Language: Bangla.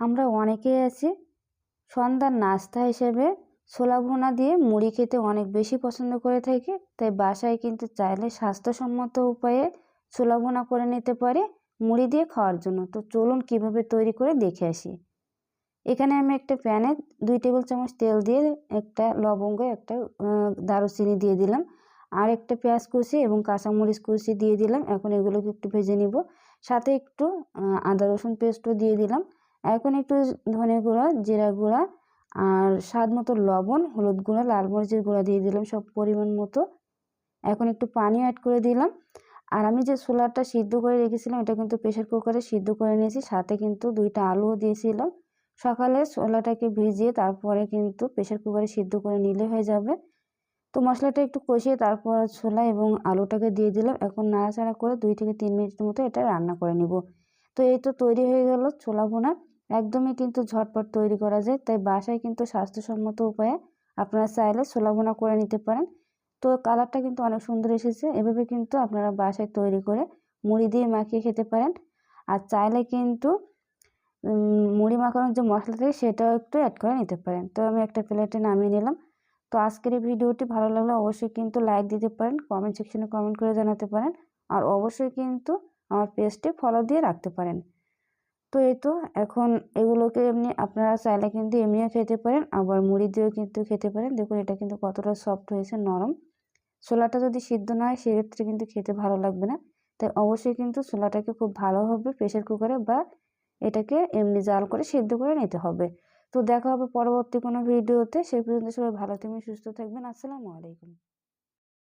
আমরা অনেকেই আছি। সন্ধ্যার নাস্তা হিসেবে ছোলা ভুনা দিয়ে মুড়ি খেতে অনেক বেশি পছন্দ করে থাকি। তাই বাসায় কিন্তু চাইলে স্বাস্থ্যসম্মত উপায়ে ছোলা ভুনা করে নিতে পারি মুড়ি দিয়ে খাওয়ার জন্য। তো চলুন কীভাবে তৈরি করে দেখে আসি। এখানে আমি একটা প্যানে দুই টেবিল চামচ তেল দিয়ে একটা লবঙ্গ, একটা দারুচিনি দিয়ে দিলাম। আর একটা পেঁয়াজ কুচি এবং কাঁচামরিচ কুচি দিয়ে দিলাম। এখন এগুলোকে একটু ভেজে নিব। সাথে একটু আদা রসুন পেস্টও দিয়ে দিলাম। এখন একটু ধনে গুঁড়া, জিরা গুঁড়া আর স্বাদ মতো লবণ, হলুদ গুঁড়া, লাল মরিচের গুঁড়া দিয়ে দিলাম সব পরিমাণ মতো। এখন একটু পানি অ্যাড করে দিলাম। আর আমি যে ছোলাটা সিদ্ধ করে রেখেছিলাম, এটা কিন্তু প্রেশার কুকারে সিদ্ধ করে নিয়েছি, সাথে কিন্তু দুইটা আলুও দিয়েছিলাম। সকালে ছোলাটাকে ভিজিয়ে তারপরে কিন্তু প্রেশার কুকারে সিদ্ধ করে নিলে হয়ে যাবে। তো মশলাটা একটু কষিয়ে তারপর ছোলা এবং আলুটাকে দিয়ে দিলাম। এখন নাড়াচাড়া করে দুই থেকে তিন মিনিটের মতো এটা রান্না করে নিব। তো এই তো তৈরি হয়ে গেল ছোলা ভোনা। একদমই কিন্তু ঝটপট তৈরি করা যায়, তাই বাসায় কিন্তু স্বাস্থ্যসম্মত উপায়ে আপনারা চাইলে ছোলা করে নিতে পারেন। তো কালারটা কিন্তু অনেক সুন্দর এসেছে, এভাবে কিন্তু আপনারা বাসায় তৈরি করে মুড়ি দিয়ে মাখিয়ে খেতে পারেন। আর চাইলে কিন্তু মুড়ি মাখানোর যে মশলা থাকে সেটাও একটু অ্যাড করে নিতে পারেন। তো আমি একটা প্লেটে নামিয়ে নিলাম। তো আজকের এই ভিডিওটি ভালো লাগলে অবশ্যই কিন্তু লাইক দিতে পারেন কমেন্ট সেকশনে কমেন্ট করে জানাতে পারেন। আর অবশ্যই কিন্তু আমার পেজটি ফলো দিয়ে রাখতে পারেন। তো এই তো এখন এগুলোকে এমনি আপনারা চাইলে কিন্তু এমনিও খেতে পারেন, আবার মুড়ি দিয়েও কিন্তু খেতে পারেন। দেখুন এটা কিন্তু কতটা সফট হয়েছে, নরম। ছোলাটা যদি সিদ্ধ না হয়, সেক্ষেত্রে কিন্তু খেতে ভালো লাগবে না। তাই অবশ্যই কিন্তু ছোলাটাকে খুব ভালোভাবে প্রেশার কুকারে বা এটাকে এমনি জাল করে সিদ্ধ করে নিতে হবে। তো দেখা হবে পরবর্তী কোনো ভিডিওতে সেই পর্যন্ত সবাই ভালো থাকবেন, সুস্থ থাকবেন। আসসালামু আলাইকুম।